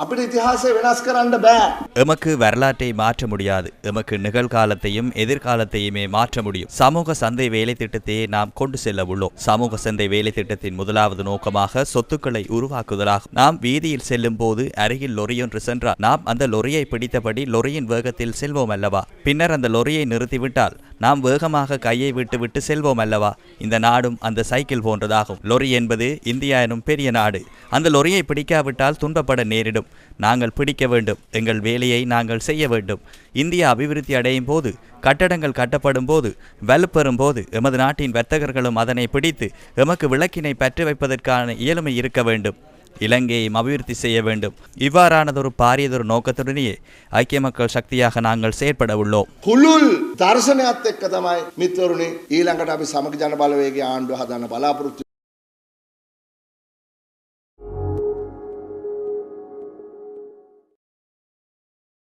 අපිට ඉතිහාසය වෙනස් කරන්න බෑ. எமக்கு வரலாற்றை மாற்ற முடியாது எமக்கு நிகழ்காலத்தையும் எதிர்காலத்தையுமே மாற்ற முடியும் சமூக சந்தை வேலை திட்டத்தையே நாம் கொண்டு செல்ல உள்ளோம் சமூக சந்தை வேலை திட்டத்தின் முதலாவது நோக்கமாக சொத்துக்களை உருவாக்குதலாகும் நாம் வீதியில் செல்லும் போது அருகில் லொரியொன்று சென்றால் நாம் அந்த லொரியை பிடித்தபடி லொரியின் வேகத்தில் செல்வோம் அல்லவா பின்னர் அந்த லொரியை நிறுத்திவிட்டால் நாம் வேகமாக கையை விட்டுவிட்டு செல்வோம் அல்லவா? இந்த நாடும் அந்த சைக்கிள் போன்றதாகும். லொரி என்பது இந்தியா எனும் பெரிய நாடு. அந்த லொரியை பிடிக்காவிட்டால் துன்பப்பட நேரிடும். நாங்கள் பிடிக்க வேண்டும். எங்கள் வேலையை நாங்கள் செய்ய வேண்டும். இந்தியா அபிவிருத்தி அடையும் போது கட்டடங்கள் கட்டப்படும் போது வலுப்பெறும் போது எமது நாட்டின் வர்த்தகர்களும் அதனை பிடித்து எமக்கு விளக்கினை பற்றி வைப்பதற்கான இயலுமை இருக்க வேண்டும். இலங்கையை அபிவிருத்தி செய்ய வேண்டும் இவ்வாறானதொரு பாரியதொரு நோக்கத்துடனேயே ஐக்கிய மக்கள் சக்தியாக நாங்கள் செயற்பட உள்ளோம் හුළුල් දර්ශනයත් එක්ක තමයි මිත්වරුණි ඊළඟට අපි සමග ජන බලවේගේ ආණ්ඩුව හදන්න බලාපොරොත්තු